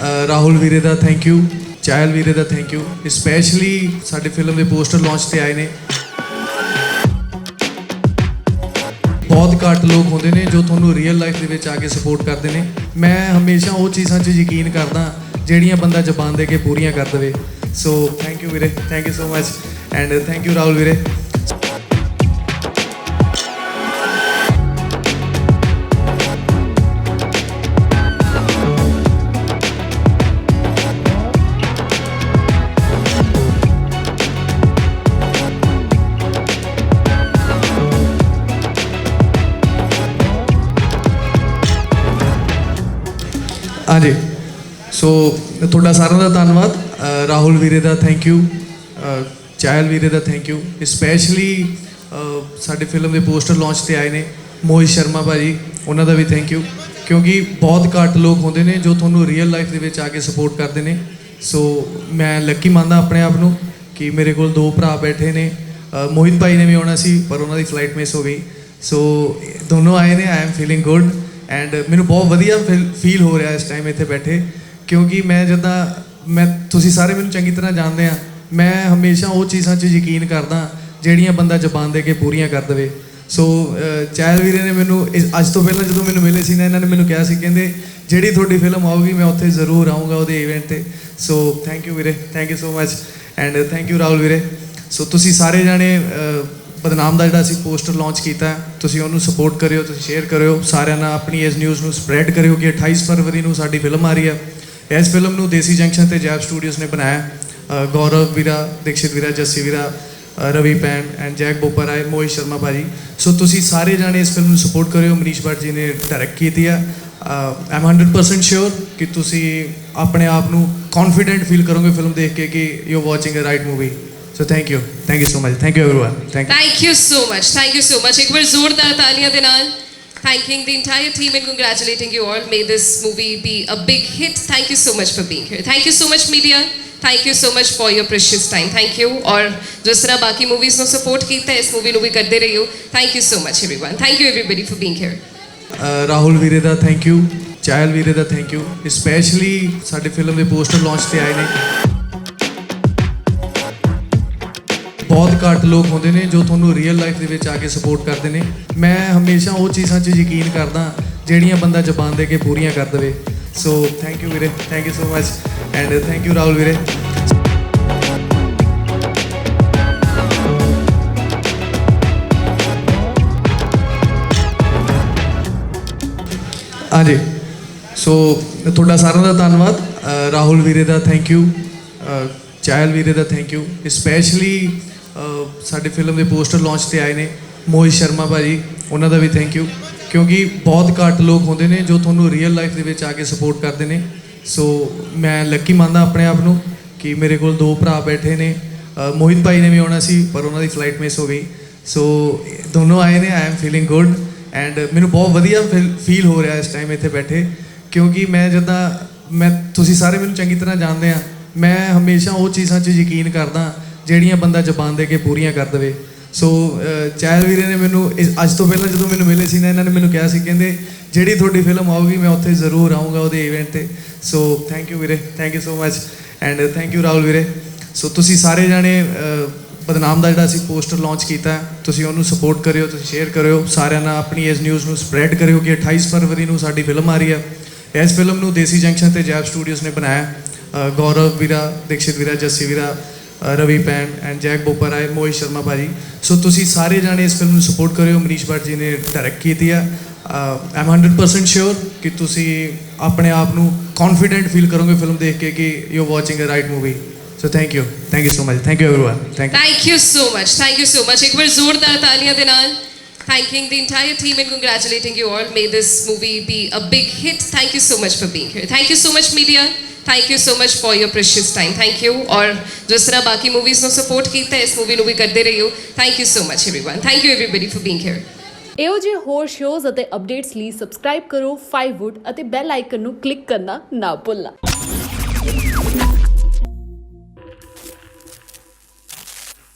ਰਾਹੁਲ ਵੀਰੇ ਦਾ thank you Chahal ਵੀਰੇ ਦਾ ਥੈਂਕ ਯੂ ਸਪੈਸ਼ਲੀ ਸਾਡੇ ਫਿਲਮ ਦੇ ਪੋਸਟਰ ਲਾਂਚ ਤੇ ਆਏ ਨੇ। ਬਹੁਤ ਘੱਟ ਲੋਕ ਹੁੰਦੇ ਨੇ ਜੋ ਤੁਹਾਨੂੰ ਰੀਅਲ ਲਾਈਫ ਦੇ ਵਿੱਚ ਆ ਕੇ ਸਪੋਰਟ ਕਰਦੇ ਨੇ। ਮੈਂ ਹਮੇਸ਼ਾ ਉਹ ਚੀਜ਼ਾਂ 'ਚ ਯਕੀਨ ਕਰਦਾ, ਜਿਹੜੀਆਂ ਬੰਦਾ ਜ਼ਬਾਨ ਦੇ ਕੇ ਪੂਰੀਆਂ ਕਰ ਦੇਵੇ। ਸੋ ਥੈਂਕ ਯੂ ਵੀਰੇ thank you so much and thank you Rahul ਵੀਰੇ। ਹਾਂਜੀ। ਸੋ ਤੁਹਾਡਾ ਸਾਰਿਆਂ ਦਾ ਧੰਨਵਾਦ। ਰਾਹੁਲ ਵੀਰੇ ਦਾ ਥੈਂਕ ਯੂ ਚਾਹਲ ਵੀਰੇ ਦਾ ਥੈਂਕ ਯੂ ਸਪੈਸ਼ਲੀ ਸਾਡੇ ਫਿਲਮ ਦੇ ਪੋਸਟਰ ਲਾਂਚ ਤੇ ਆਏ ਨੇ ਮੋਹਿਤ ਸ਼ਰਮਾ ਭਾਜੀ, ਉਹਨਾਂ ਦਾ ਵੀ ਥੈਂਕ ਯੂ ਕਿਉਂਕਿ ਬਹੁਤ ਘੱਟ ਲੋਕ ਹੁੰਦੇ ਨੇ ਜੋ ਤੁਹਾਨੂੰ ਰੀਅਲ ਲਾਈਫ ਦੇ ਵਿੱਚ ਆ ਕੇ ਸਪੋਰਟ ਕਰਦੇ ਨੇ। ਸੋ ਮੈਂ ਲੱਕੀ ਮੰਨਦਾ ਆਪਣੇ ਆਪ ਨੂੰ ਕਿ ਮੇਰੇ ਕੋਲ ਦੋ ਭਰਾ ਬੈਠੇ ਨੇ। ਮੋਹਿਤ ਭਾਈ ਨੇ ਵੀ ਆਉਣਾ ਸੀ, ਪਰ ਉਹਨਾਂ ਦੀ ਫਲਾਈਟ ਮਿਸ ਹੋ ਗਈ। ਸੋ ਦੋਨੋਂ ਆਏ ਨੇ I am feeling good and ਮੈਨੂੰ ਬਹੁਤ ਵਧੀਆ ਫੀਲ ਹੋ ਰਿਹਾ ਇਸ ਟਾਈਮ ਇੱਥੇ ਬੈਠੇ ਕਿਉਂਕਿ ਮੈਂ ਜਦਾਂ ਮੈਂ ਤੁਸੀਂ ਸਾਰੇ ਮੈਨੂੰ ਚੰਗੀ ਤਰ੍ਹਾਂ ਜਾਣਦੇ ਆ ਮੈਂ ਹਮੇਸ਼ਾ ਉਹ ਚੀਜ਼ਾਂ 'ਚ ਯਕੀਨ ਕਰਦਾ ਜਿਹੜੀਆਂ ਬੰਦਾ ਜ਼ਬਾਨ ਦੇ ਕੇ ਪੂਰੀਆਂ ਕਰ ਦੇਵੇ। ਸੋ ਅਹ, ਵੀਰੇ ਨੇ ਮੈਨੂੰ ਇਸ- ਅੱਜ ਤੋਂ ਪਹਿਲਾਂ ਜਦੋਂ ਮੈਨੂੰ ਮਿਲੇ ਸੀ ਨਾ ਇਹਨਾਂ ਨੇ ਮੈਨੂੰ ਕਿਹਾ ਸੀ ਕਹਿੰਦੇ ਜਿਹੜੀ ਤੁਹਾਡੀ ਫਿਲਮ ਆਊਗੀ ਮੈਂ ਉੱਥੇ ਜ਼ਰੂਰ ਆਊਂਗਾ ਉਹਦੇ ਇਵੈਂਟ ਤੇ। ਸੋ ਥੈਂਕ ਯੂ ਵੀਰੇ thank you so much and thank you Rahul ਵੀਰੇ। ਸੋ ਤੁਸੀਂ ਸਾਰੇ ਜਾਣੇ ਬਦਨਾਮ ਦਾ ਜਿਹੜਾ ਅਸੀਂ ਪੋਸਟਰ ਲਾਂਚ ਕੀਤਾ ਤੁਸੀਂ ਉਹਨੂੰ ਸਪੋਰਟ ਕਰਿਓ, ਤੁਸੀਂ ਸ਼ੇਅਰ ਕਰਿਓ। ਸਾਰਿਆਂ ਨਾਲ ਆਪਣੀ ਇਸ ਨਿਊਜ਼ ਨੂੰ ਸਪਰੈਡ ਕਰਿਓ ਕਿ 28 ਫਰਵਰੀ ਨੂੰ ਸਾਡੀ ਫਿਲਮ ਆ ਰਹੀ ਹੈ। ਇਸ ਫਿਲਮ ਨੂੰ ਦੇਸੀ ਜੰਕਸ਼ਨ ਤੇ ਜੈਬ ਸਟੂਡੀਓਜ਼ ਨੇ ਬਣਾਇਆ ਗੌਰਵ ਵੀਰਾ, ਦੀਕਸ਼ਿਤ ਵੀਰਾ, ਜੱਸੀ ਵੀਰਾ ਰਵੀ ਪੈਨ ਐਂਡ ਜੈਕ ਬੋਪਰਾਏ, ਮੋਹਿਤ ਸ਼ਰਮਾ ਭਾਜੀ। ਸੋ ਤੁਸੀਂ ਸਾਰੇ ਜਾਣੇ ਇਸ ਫਿਲਮ ਨੂੰ ਸਪੋਰਟ ਕਰਿਓ। ਮਨੀਸ਼ ਭੱਟ ਜੀ ਨੇ ਡਾਇਰੈਕਟ ਕੀਤੀ ਹੈ। ਆਮ 100% ਸ਼ੋਰ ਕਿ ਤੁਸੀਂ ਆਪਣੇ ਆਪ ਨੂੰ ਕੌਨਫੀਡੈਂਟ ਫੀਲ ਕਰੋਗੇ ਫਿਲਮ ਦੇਖ ਕੇ ਕਿ you watching a right movie So thank you thank you so much thank you everyone thank Thank you so much. Thank you so much. ਇੱਕ ਵਾਰ ਜ਼ੋਰਦਾਰ ਤਾਲੀਆਂ ਦੇ ਨਾਲ thanking the entire team and congratulating you all. May this movie be a big hit. Thank you so much for being here. Thank you so much media. Thank you so much for your precious time. Thank you. ਔਰ ਜਿਸ ਤਰ੍ਹਾਂ ਬਾਕੀ movies ਨੂੰ support ਕੀਤਾ ਇਸ movie ਨੂੰ ਵੀ ਕਰਦੇ ਰਹੀਓ. Thank you so much everyone. Thank you everybody for being here. ਅ, ਰਾਹੁਲ ਵੀਰੇ ਦਾ ਥੈਂਕ ਯੂ ਚਾਹਲ ਵੀਰੇ ਦਾ ਥੈਂਕ ਯੂ ਸਪੈਸ਼ਲੀ ਸਾਡੇ ਫਿਲਮ ਦੇ ਪੋਸਟਰ ਲਾਂਚ ਤੇ ਆਏ ਨੇ ਬਹੁਤ ਘੱਟ ਲੋਕ ਹੁੰਦੇ ਨੇ ਜੋ ਤੁਹਾਨੂੰ ਰੀਅਲ ਲਾਈਫ ਦੇ ਵਿੱਚ ਆ ਕੇ ਸਪੋਰਟ ਕਰਦੇ ਨੇ। ਮੈਂ ਹਮੇਸ਼ਾ ਉਹ ਚੀਜ਼ਾਂ 'ਚ ਯਕੀਨ ਕਰਦਾ ਜਿਹੜੀਆਂ ਬੰਦਾ ਜ਼ਬਾਨ ਦੇ ਕੇ ਪੂਰੀਆਂ ਕਰ ਦੇਵੇ। ਸੋ ਥੈਂਕ ਯੂ ਵੀਰੇ thank you so much and thank you Rahul ਵੀਰੇ। ਹਾਂਜੀ ਸੋ ਤੁਹਾਡਾ ਸਾਰਿਆਂ ਦਾ ਧੰਨਵਾਦ ਰਾਹੁਲ ਵੀਰੇ ਦਾ ਥੈਂਕ ਯੂ ਚਾਹਲ ਵੀਰੇ ਦਾ ਥੈਂਕ ਯੂ ਸਪੈਸ਼ਲੀ ਸਾਡੇ ਫਿਲਮ ਦੇ ਪੋਸਟਰ ਲਾਂਚ ਤੇ ਆਏ ਨੇ, ਮੋਹਿਤ ਸ਼ਰਮਾ ਭਾਜੀ, ਉਹਨਾਂ ਦਾ ਵੀ ਥੈਂਕ ਯੂ ਕਿਉਂਕਿ ਬਹੁਤ ਘੱਟ ਲੋਕ ਹੁੰਦੇ ਨੇ ਜੋ ਤੁਹਾਨੂੰ ਰੀਅਲ ਲਾਈਫ ਦੇ ਵਿੱਚ ਆ ਕੇ ਸਪੋਰਟ ਕਰਦੇ ਨੇ। ਸੋ ਮੈਂ ਲੱਕੀ ਮੰਨਦਾ ਆਪਣੇ ਆਪ ਨੂੰ ਕਿ ਮੇਰੇ ਕੋਲ ਦੋ ਭਰਾ ਬੈਠੇ ਨੇ। ਮੋਹਿਤ ਭਾਈ ਨੇ ਵੀ ਆਉਣਾ ਸੀ, ਪਰ ਉਹਨਾਂ ਦੀ ਫਲਾਈਟ ਮਿਸ ਹੋ ਗਈ। ਸੋ ਦੋਨੋਂ ਆਏ ਨੇ I am feeling good and ਮੈਨੂੰ ਬਹੁਤ ਵਧੀਆ ਫੀਲ ਹੋ ਰਿਹਾ ਇਸ ਟਾਈਮ ਇੱਥੇ ਬੈਠੇ। ਕਿਉਂਕਿ ਮੈਂ ਜਦਾਂ, ਮੈਂ, ਤੁਸੀਂ ਸਾਰੇ ਮੈਨੂੰ ਚੰਗੀ ਤਰ੍ਹਾਂ ਜਾਣਦੇ ਆ। ਮੈਂ ਹਮੇਸ਼ਾ ਉਹ ਚੀਜ਼ਾਂ 'ਚ ਯਕੀਨ ਕਰਦਾ ਜਿਹੜੀਆਂ ਬੰਦਾ ਜ਼ਬਾਨ ਦੇ ਕੇ ਪੂਰੀਆਂ ਕਰ ਦੇਵੇ। ਸੋ ਅਹ, ਵੀਰੇ ਨੇ ਮੈਨੂੰ ਇਸ- ਅੱਜ ਤੋਂ ਪਹਿਲਾਂ ਜਦੋਂ ਮੈਨੂੰ ਮਿਲੇ ਸੀ ਨਾ ਇਹਨਾਂ ਨੇ ਮੈਨੂੰ ਕਿਹਾ ਸੀ ਕਹਿੰਦੇ ਜਿਹੜੀ ਤੁਹਾਡੀ ਫਿਲਮ ਆਊਗੀ ਮੈਂ ਉੱਥੇ ਜ਼ਰੂਰ ਆਊਂਗਾ ਉਹਦੇ ਇਵੈਂਟ ਤੇ। ਸੋ ਥੈਂਕ ਯੂ ਵੀਰੇ thank you so much and thank you Rahul ਵੀਰੇ। ਸੋ ਤੁਸੀਂ ਸਾਰੇ ਜਾਣੇ ਬਦਨਾਮ ਦਾ ਜਿਹੜਾ ਅਸੀਂ ਪੋਸਟਰ ਲਾਂਚ ਕੀਤਾ ਤੁਸੀਂ ਉਹਨੂੰ ਸਪੋਰਟ ਕਰਿਓ ਤੁਸੀਂ ਸ਼ੇਅਰ ਕਰਿਓ। ਸਾਰਿਆਂ ਨਾਲ ਆਪਣੀ ਇਸ ਨਿਊਜ਼ ਨੂੰ ਸਪਰੈਡ ਕਰਿਓ ਕਿ 28 ਫਰਵਰੀ ਨੂੰ ਸਾਡੀ ਫਿਲਮ ਆ ਰਹੀ ਹੈ ਇਸ ਫਿਲਮ ਨੂੰ ਦੇਸੀ ਜੰਕਸ਼ਨ ਤੇ ਜੈਬ ਸਟੂਡੀਓਜ਼ ਨੇ ਬਣਾਇਆ। ਗੌਰਵ ਵੀਰਾ ਦੀਕਸ਼ਿਤ ਵੀਰਾ ਜੱਸੀ ਵੀਰਾ ਰਵੀ ਪੈਨ ਐਂਡ ਜੈਕ ਬੋਪਰਾਏ ਮੋਹਿਤ ਸ਼ਰਮਾ ਭਾਜੀ ਸੋ ਤੁਸੀਂ ਸਾਰੇ ਜਾਣੇ ਇਸ ਫਿਲਮ ਨੂੰ ਸਪੋਰਟ ਕਰਿਓ ਮਨੀਸ਼ ਭੱਟ ਜੀ ਨੇ ਡਾਇਰੈਕਟ ਕੀਤੀ ਹੈ ਆਮ 100% ਸ਼ੋਰ ਕਿ ਤੁਸੀਂ ਆਪਣੇ ਆਪ ਨੂੰ ਕੌਨਫੀਡੈਂਟ ਫੀਲ ਕਰੋਗੇ ਫਿਲਮ ਦੇਖ ਕੇ ਕਿ you watching uh right movie so thank you thank you so much thank you everyone thank Thank you so much. Thank you so much. ਇੱਕ ਵਾਰ ਜ਼ੋਰਦਾਰ ਤਾਲੀਆਂ ਦੇ ਨਾਲ thanking the entire team and congratulating you all. May this movie be a big hit. Thank you so much for being here. Thank you so much media. Thank you so much for your precious time. Thank you. ਔਰ ਜਿਸ ਤਰ੍ਹਾਂ ਬਾਕੀ movies ਨੂੰ support ਕੀਤਾ ਇਸ movie ਨੂੰ ਵੀ ਕਰਦੇ ਰਹੀਓ. Thank you so much everyone. Thank you everybody for being here. ਇਹੋ ਜਿਹੇ ਹੋਰ ਸ਼ੋਜ਼ ਅਤੇ ਅਪਡੇਟਸ ਲਈ ਸਬਸਕ੍ਰਾਈਬ ਕਰੋ 5wood ਅਤੇ ਬੈਲ ਆਈਕਨ ਨੂੰ ਕਲਿੱਕ ਕਰਨਾ ਨਾ ਭੁੱਲਣਾ